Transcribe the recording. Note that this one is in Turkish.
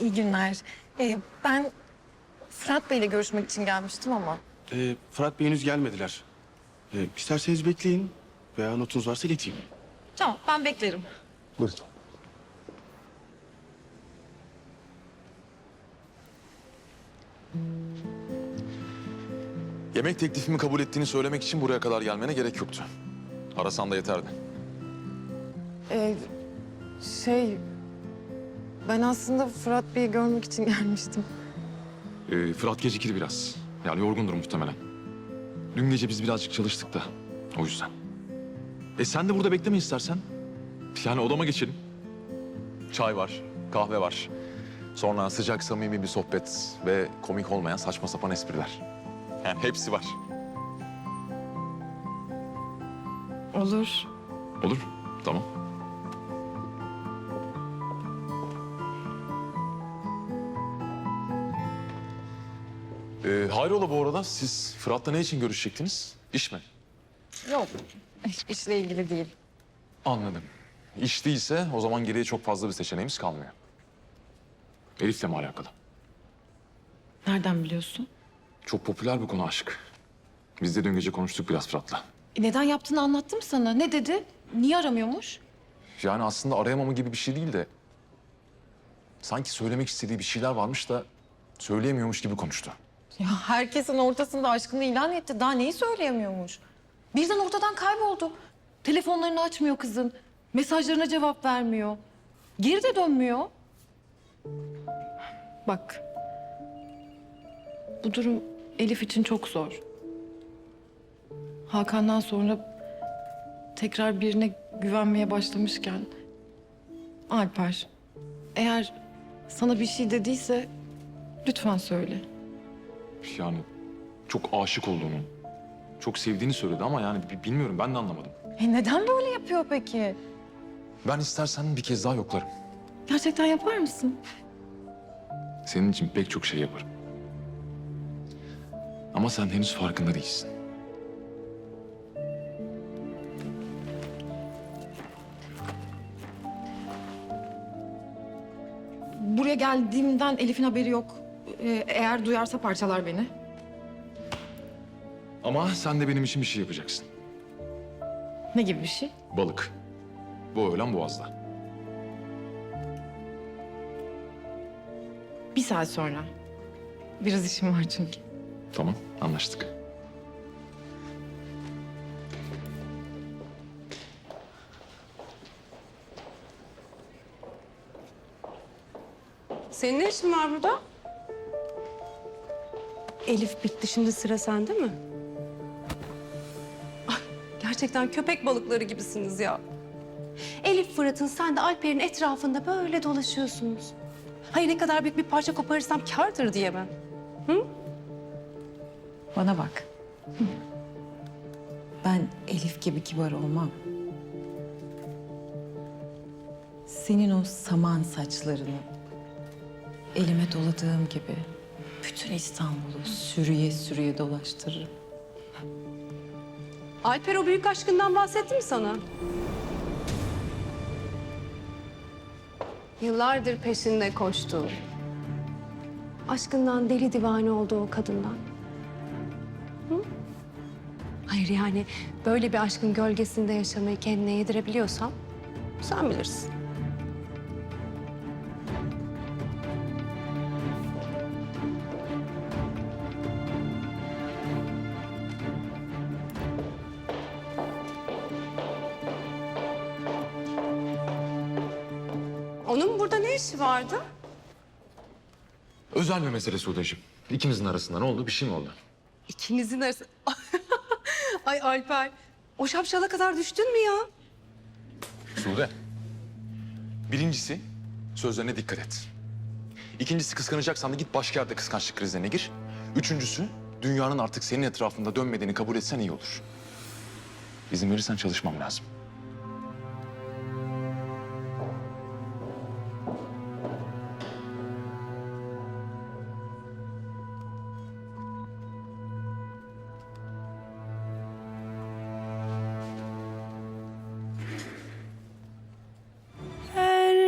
İyi günler. Ee, ben Fırat Bey'le görüşmek için gelmiştim ama. Ee, Fırat Bey henüz gelmediler. Ee, isterseniz bekleyin veya notunuz varsa ileteyim. Tamam ben beklerim. Buyurun. Yemek teklifimi kabul ettiğini söylemek için buraya kadar gelmene gerek yoktu. Arasan da yeterdi. Ee, şey... Ben aslında Fırat Bey'i görmek için gelmiştim. Ee, Fırat gecikti biraz. Yani yorgundur muhtemelen. Dün gece biz birazcık çalıştık da. O yüzden. E sen de burada bekleme istersen. Yani odama geçelim. Çay var, kahve var. Sonra sıcak samimi bir sohbet ve komik olmayan saçma sapan espriler. Yani hepsi var. Olur. Olur. Tamam. Ee, hayrola bu arada siz Fırat'la ne için görüşecektiniz? İş mi? Yok. İşle ilgili değil. Anladım. İş değilse o zaman geriye çok fazla bir seçeneğimiz kalmıyor. Elif'le mi alakalı? Nereden biliyorsun? Çok popüler bir konu aşk. Biz de dün gece konuştuk biraz Fırat'la. E, Neden yaptığını anlattım sana. Ne dedi? Niye aramıyormuş? Yani aslında arayamama gibi bir şey değil de... ...sanki söylemek istediği bir şeyler varmış da... ...söyleyemiyormuş gibi konuştu. Ya herkesin ortasında aşkını ilan etti. Daha neyi söyleyemiyormuş? Birden ortadan kayboldu. Telefonlarını açmıyor kızın. Mesajlarına cevap vermiyor. Geri de dönmüyor. Bak. Bu durum Elif için çok zor. Hakan'dan sonra tekrar birine güvenmeye başlamışken Alper eğer sana bir şey dediyse lütfen söyle. Yani çok aşık olduğunu, çok sevdiğini söyledi ama yani bi- bilmiyorum ben de anlamadım. E neden böyle yapıyor peki? Ben istersen bir kez daha yoklarım. Gerçekten yapar mısın? Senin için pek çok şey yaparım. Ama sen henüz farkında değilsin. Buraya geldiğimden Elif'in haberi yok. Ee, eğer duyarsa parçalar beni. Ama sen de benim için bir şey yapacaksın. Ne gibi bir şey? Balık. Bu öğlen boğazda. Bir saat sonra. Biraz işim var çünkü. Tamam anlaştık. Senin ne işin var burada? Elif bitti şimdi sıra sende mi? Ay, gerçekten köpek balıkları gibisiniz ya. Elif Fırat'ın sen de Alper'in etrafında böyle dolaşıyorsunuz. Hayır ne kadar büyük bir parça koparırsam kârdır diye ben. Bana bak. Ben Elif gibi kibar olmam. Senin o saman saçlarını elime doladığım gibi bütün İstanbul'u sürüye sürüye dolaştırırım. Alper o büyük aşkından bahsetti mi sana? Yıllardır peşinde koştu. Aşkından deli divane oldu o kadından. Hı? Hayır yani böyle bir aşkın gölgesinde yaşamayı kendine yedirebiliyorsam sen bilirsin. Onun burada ne işi vardı? Özel bir mesele Sude'cim. İkimizin arasında ne oldu? Bir şey mi oldu? İkinizin arası... Ay Alper, o şapşala kadar düştün mü ya? Sude. Birincisi sözlerine dikkat et. İkincisi kıskanacaksan da git başka yerde kıskançlık krizlerine gir. Üçüncüsü dünyanın artık senin etrafında dönmediğini kabul etsen iyi olur. İzin verirsen çalışmam lazım.